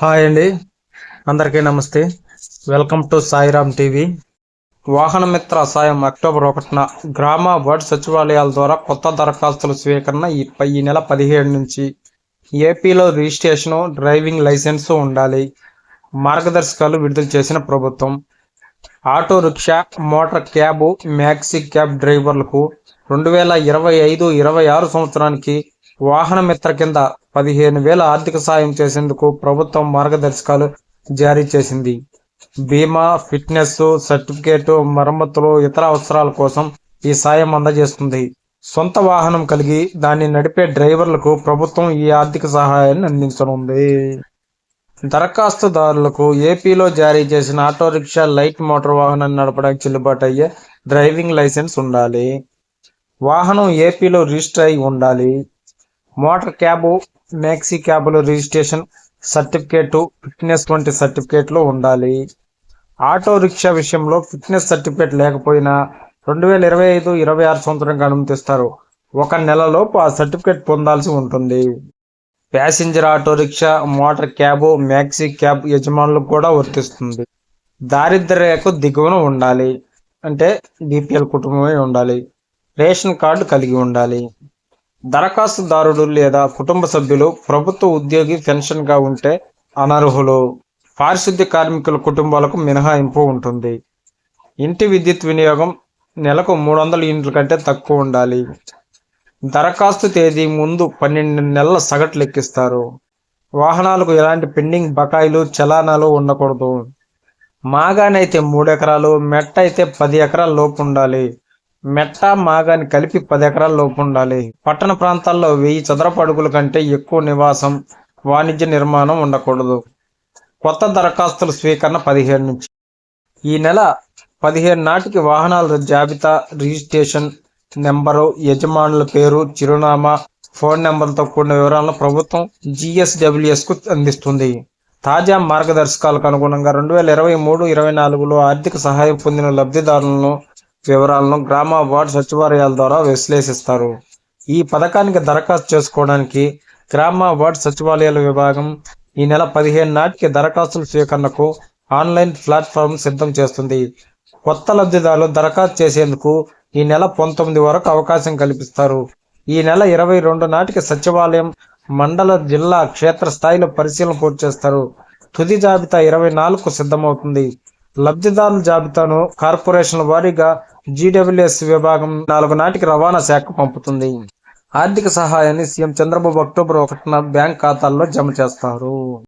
Hi అండి. అందరికీ నమస్తే. Welcome to Sairam TV. Vahanamitra సాయం అక్టోబర్ ఒకటిన గ్రామ వార్డ్ సచివాలయాల ద్వారా కొత్త దరఖాస్తుల స్వీకరణ ఈ ఈ నెల పదిహేడు నుంచి ఏపీలో రిజిస్ట్రేషను డ్రైవింగ్ లైసెన్సు ఉండాలి. మార్గదర్శకాలు విడుదల చేసిన ప్రభుత్వం. Auto rickshaw motor cab maxi cab డ్రైవర్లకు రెండు వేల ఇరవై ఐదు ఇరవై ఆరు సంవత్సరానికి వాహన మిత్ర కింద పదిహేను వేల ఆర్థిక సాయం చేసేందుకు ప్రభుత్వం మార్గదర్శకాలు జారీ చేసింది. బీమా ఫిట్నెస్ సర్టిఫికేట్ మరమ్మతులు ఇతర అవసరాల కోసం ఈ సాయం అందజేస్తుంది. సొంత వాహనం కలిగి దాన్ని నడిపే డ్రైవర్లకు ప్రభుత్వం ఈ ఆర్థిక సహాయాన్ని అందించనుంది. దరఖాస్తుదారులకు ఏపీలో జారీ చేసిన ఆటో రిక్షా లైట్ మోటార్ వాహనాన్ని నడపడానికి చెల్లుబాటు అయ్యే డ్రైవింగ్ లైసెన్స్ ఉండాలి. వాహనం ఏపీలో రిజిస్టర్ అయి ఉండాలి. మోటార్ క్యాబ్ మ్యాక్సీ క్యాబ్లో రిజిస్ట్రేషన్ సర్టిఫికేటు ఫిట్నెస్ వంటి సర్టిఫికేట్లు ఉండాలి. ఆటో రిక్షా విషయంలో ఫిట్నెస్ సర్టిఫికేట్ లేకపోయినా రెండు వేల ఇరవై ఐదు ఇరవై ఆరు సంవత్సరానికి అనుమతిస్తారు ఒక నెలలోపు ఆ సర్టిఫికేట్ పొందాల్సి ఉంటుంది. Passenger auto rickshaw motor cab maxi cab యజమానులకు కూడా వర్తిస్తుంది. దారిద్ర్య రేఖ దిగువన ఉండాలి. అంటే బీపీఎల్ కుటుంబమే ఉండాలి. రేషన్ కార్డు కలిగి ఉండాలి. దరఖాస్తుదారుడు లేదా కుటుంబ సభ్యులు ప్రభుత్వ ఉద్యోగి పెన్షన్గా ఉంటే అనర్హులు. పారిశుద్ధ్య కార్మికుల కుటుంబాలకు మినహాయింపు ఉంటుంది. ఇంటి విద్యుత్ వినియోగం నెలకు మూడు వందల యూనిట్ల కంటే తక్కువ ఉండాలి. దరఖాస్తు తేదీ ముందు పన్నెండు నెలల సగటు లెక్కిస్తారు వాహనాలకు ఎలాంటి పెండింగ్ బకాయిలు చలానాలు ఉండకూడదు. మాగానైతే మూడు ఎకరాలు మెట్ట అయితే పది ఎకరాల లోపు ఉండాలి. మెట్ట మాగాని కలిపి పది ఎకరాల లోపు ఉండాలి. పట్టణ ప్రాంతాల్లో వెయ్యి చదరపు అడుగుల కంటే ఎక్కువ నివాసం వాణిజ్య నిర్మాణం ఉండకూడదు. కొత్త దరఖాస్తుల స్వీకరణ పదిహేడు నుంచి. ఈ నెల పదిహేను నాటికి వాహనాల జాబితా రిజిస్ట్రేషన్ నెంబరు యజమానుల పేరు చిరునామా ఫోన్ నెంబర్తో కూడిన వివరాలను ప్రభుత్వం జిఎస్డబ్ల్యూఎస్కు అందిస్తుంది. తాజా మార్గదర్శకాలకు అనుగుణంగా రెండు వేల ఇరవై మూడు ఇరవై నాలుగులో ఆర్థిక సహాయం పొందిన లబ్ధిదారులను వివరాలను గ్రామ వార్డు సచివాలయాల ద్వారా విశ్లేషిస్తారు. ఈ పథకానికి దరఖాస్తు చేసుకోవడానికి గ్రామ వార్డు సచివాలయాల విభాగం ఈ నెల పదిహేను నాటికి దరఖాస్తుల స్వీకరణకు ఆన్లైన్ ప్లాట్ఫామ్ సిద్ధం చేస్తుంది. కొత్త లబ్ధిదారులు దరఖాస్తు చేసేందుకు ఈ నెల పంతొమ్మిది వరకు అవకాశం కల్పిస్తారు. ఈ నెల ఇరవై రెండు నాటికి సచివాలయం మండల జిల్లా క్షేత్ర స్థాయిలో పరిశీలన పూర్తి చేస్తారు. తుది జాబితా ఇరవై నాలుగుకు సిద్ధమవుతుంది. లబ్ధిదారుల జాబితాను కార్పొరేషన్ల వారీగా జీడబ్ల్యూఎస్ విభాగం నాలుగు నాటికి రవాణా శాఖ పంపుతుంది. ఆర్థిక సహాయాన్ని సీఎం చంద్రబాబు అక్టోబర్ ఒకటిన బ్యాంక్ ఖాతాల్లో జమ చేస్తారు.